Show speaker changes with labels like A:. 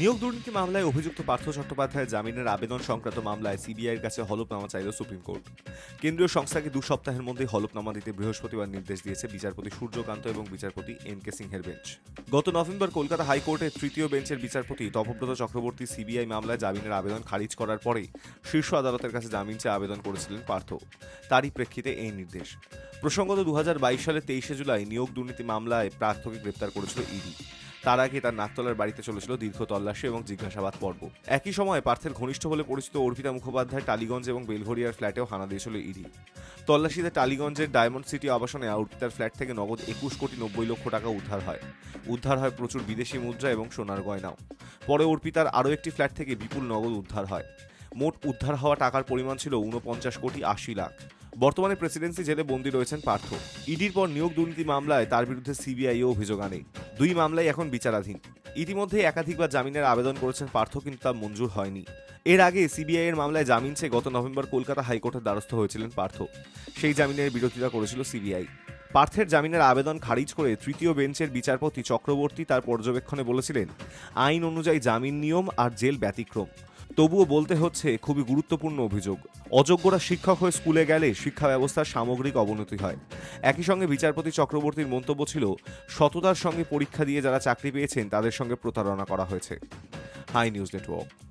A: নিয়োগ দুর্নীতি মামলায় অভিযুক্ত পার্থ চট্টোপাধ্যায়ের জামিনের আবেদন সংক্রান্ত মামলায় সিবিআইয়ের কাছে হলফনামা চাইল সুপ্রিম কোর্ট। কেন্দ্রীয় সংস্থাকে দু সপ্তাহের মধ্যে হলফনামা দিতে বৃহস্পতিবার নির্দেশ দিয়েছে বিচারপতি সূর্যকান্ত এবং বিচারপতি এন কে সিংহের বেঞ্চ। গত নভেম্বর কলকাতা হাইকোর্টের তৃতীয় বেঞ্চের বিচারপতি তপব্রত চক্রবর্তী সিবিআই মামলায় জামিনের আবেদন খারিজ করার পরে শীর্ষ আদালতের কাছে জামিন চেয়ে আবেদন করেছিলেন পার্থ। তারই প্রেক্ষিতে এই নির্দেশ। প্রসঙ্গত দু সালের তেইশে জুলাই নিয়োগ দুর্নীতি মামলায় প্রার্থকে গ্রেপ্তার করেছিল ইডি। তার আগে তার নাকতলার বাড়িতে চলেছিল দীর্ঘ তল্লাশি এবং জিজ্ঞাসাবাদ পর্ব। একই সময় পার্থের ঘনিষ্ঠ বলে পরিচিত অর্পিতা মুখোপাধ্যায় টালিগঞ্জ এবং বেলঘরিয়ার ফ্ল্যাটেও হানা দিয়েছিল ইডি। তল্লাশিতে টালিগঞ্জের ডায়মন্ড সিটি আবাসনে অর্পিতার ফ্ল্যাট থেকে নগদ একুশ কোটি নব্বই লক্ষ টাকা উদ্ধার হয়। উদ্ধার হয় প্রচুর বিদেশি মুদ্রা এবং সোনার গয়নাও। পরে অর্পিতার আরও একটি ফ্ল্যাট থেকে বিপুল নগদ উদ্ধার হয়। মোট উদ্ধার হওয়া টাকার পরিমাণ ছিল উনপঞ্চাশ কোটি আশি লাখ। বর্তমানে প্রেসিডেন্সি জেলে বন্দী রয়েছেন পার্থ। ইডির পর নিয়োগ দুর্নীতি মামলায় তার বিরুদ্ধে সিবিআইও অভিযোগ আনে। দুই মামলায় এখন বিচারাধীন। ইতিমধ্যে একাধিকবার জামিনের আবেদন করেছেন পার্থ, কিন্তু তা মঞ্জুর হয়নি। এর আগে সিবিআই এর মামলায় জামিন চেয়ে গত নভেম্বর কলকাতা হাইকোর্টের দ্বারস্থ হয়েছিলেন পার্থ। সেই জামিনের বিরোধিতা করেছিল সিবিআই। পার্থের জামিনের আবেদন খারিজ করে তৃতীয় বেঞ্চের বিচারপতি চক্রবর্তী তার পর্যবেক্ষণে বলেছিলেন, আইন অনুযায়ী জামিন নিয়ম আর জেল ব্যতিক্রম। তবুও বলতে হচ্ছে, খুবই গুরুত্বপূর্ণ অভিযোগ। অযোগ্যরা শিক্ষক হয়ে স্কুলে গেলে শিক্ষা ব্যবস্থার সামগ্রিক অবনতি হয়। একই সঙ্গে বিচারপতি চক্রবর্তীর মন্তব্য ছিল, সততার সঙ্গে পরীক্ষা দিয়ে যারা চাকরি পেয়েছেন, তাদের সঙ্গে প্রতারণা করা হয়েছে। High News Network.